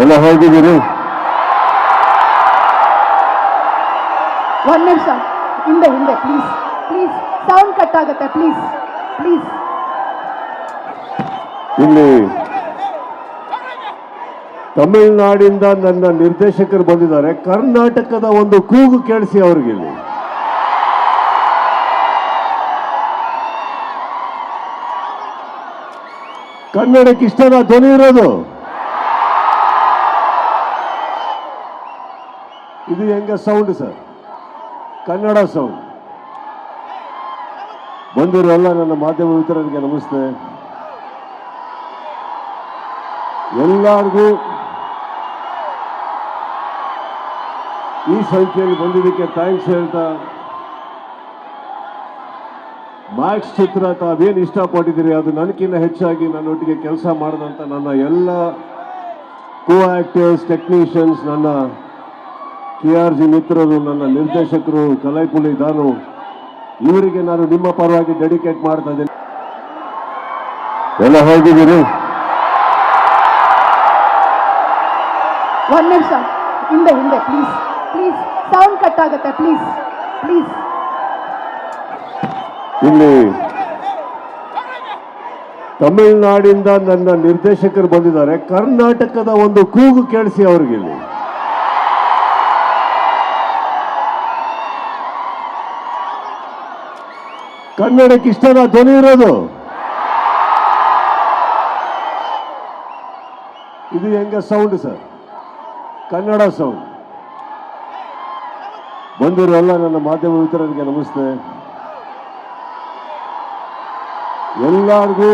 ಎಲ್ಲ ಹೋಗಿದ್ದೀರಿ? ಒಂದ್ ನಿಮಿಷ ಹಿಂದೆ ಹಿಂದೆ ಪ್ಲೀಸ್ ಪ್ಲೀಸ್ ಸೌಂಡ್ ಕಟ್ ಆಗುತ್ತೆ ಪ್ಲೀಸ್ ಪ್ಲೀಸ್ ಇಲ್ಲಿ ತಮಿಳುನಾಡಿಂದ ನನ್ನ ನಿರ್ದೇಶಕರು ಬಂದಿದ್ದಾರೆ. ಕರ್ನಾಟಕದ ಒಂದು ಕೂಗು ಕೇಳಿಸಿ ಅವ್ರಿಗೆ ಇಲ್ಲಿ ಕನ್ನಡಕ್ಕೆ ಇಷ್ಟನ ಧ್ವನಿ ಇರೋದು? ಇದು ಹೆಂಗ ಸೌಂಡ್ ಸರ್ ಕನ್ನಡ ಸೌಂಡ್ ಬಂದಿರೋಲ್ಲ ನನ್ನ ಮಾಧ್ಯಮ ಮಿತ್ರರಿಗೆ ನಮಸ್ತೆ. ಎಲ್ಲರಿಗೂ ಈ ಸಂಖ್ಯೆಯಲ್ಲಿ ಬಂದಿದ್ದಕ್ಕೆ ಥ್ಯಾಂಕ್ಸ್ ಹೇಳ್ತಾ ಮ್ಯಾಕ್ಸ್ ಚಿತ್ರ ತಾವೇನು ಇಷ್ಟಪಟ್ಟಿದ್ದೀರಿ? ಅದು ನನಗಿನ್ನ ಹೆಚ್ಚಾಗಿ ನನ್ನೊಟ್ಟಿಗೆ ಕೆಲಸ ಮಾಡಿದಂಥ ನನ್ನ ಎಲ್ಲ ಕೋ ಆಕ್ಟರ್ಸ್ ಟೆಕ್ನಿಷಿಯನ್ಸ್ ನನ್ನ ಕೆ ಆರ್ ಜಿ ಮಿತ್ರರು ನನ್ನ ನಿರ್ದೇಶಕರು ಕಲೈಪುಲಿ ದಾನು ಇವರಿಗೆ ನಾನು ನಿಮ್ಮ ಪರವಾಗಿ ಡೆಡಿಕೇಟ್ ಮಾಡ್ತಾ ಇದ್ದೀನಿ. ಎಲ್ಲ ಹೋಗಿದ್ದೀರಿ? ಒಂದ್ ನಿಮಿಷ. ಹಿಂದೆ ಹಿಂದೆ ಪ್ಲೀಸ್ ಪ್ಲೀಸ್ ಸೌಂಡ್ ಕಟ್ ಆಗುತ್ತೆ ಪ್ಲೀಸ್ ಪ್ಲೀಸ್ ಇಲ್ಲಿ ತಮಿಳುನಾಡಿಂದ ನನ್ನ ನಿರ್ದೇಶಕರು ಬಂದಿದ್ದಾರೆ. ಕರ್ನಾಟಕದ ಒಂದು ಕೂಗು ಕೇಳಿಸಿ ಅವ್ರಿಗೆ ಇಲ್ಲಿ ಕನ್ನಡಕ್ಕೆ ಇಷ್ಟನ ಧ್ವನಿ ಇರೋದು. ಇದು ಹೆಂಗ ಸೌಂಡ್ ಸರ್ ಕನ್ನಡ ಸೌಂಡ್ ಬಂದಿರೋಲ್ಲ ನನ್ನ ಮಾಧ್ಯಮ ಮಿತ್ರರಿಗೆ ನಮಸ್ತೆ. ಎಲ್ಲರಿಗೂ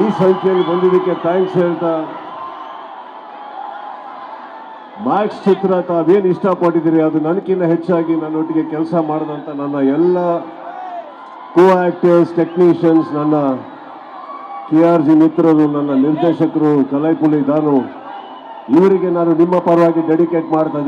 ಈ ಸಂಖ್ಯೆಯಲ್ಲಿ ಬಂದಿದ್ದಕ್ಕೆ ಥ್ಯಾಂಕ್ಸ್ ಹೇಳ್ತಾ ಮ್ಯಾಕ್ಸ್ ಚಿತ್ರ ತಾವೇನು ಇಷ್ಟಪಟ್ಟಿದ್ದೀರಿ? ಅದು ನನಗಿನ್ನ ಹೆಚ್ಚಾಗಿ ನನ್ನೊಟ್ಟಿಗೆ ಕೆಲಸ ಮಾಡಿದಂಥ ನನ್ನ ಎಲ್ಲ ಕೋ ಆಕ್ಟರ್ಸ್ ಟೆಕ್ನಿಷಿಯನ್ಸ್ ನನ್ನ ಕೆ ಆರ್ ಜಿ ಮಿತ್ರರು, ನನ್ನ ನಿರ್ದೇಶಕರು ಕಲೈಪುಲಿ ದಾನು ಇವರಿಗೆ ನಾನು ನಿಮ್ಮ ಪರವಾಗಿ ಡೆಡಿಕೇಟ್ ಮಾಡ್ತಾ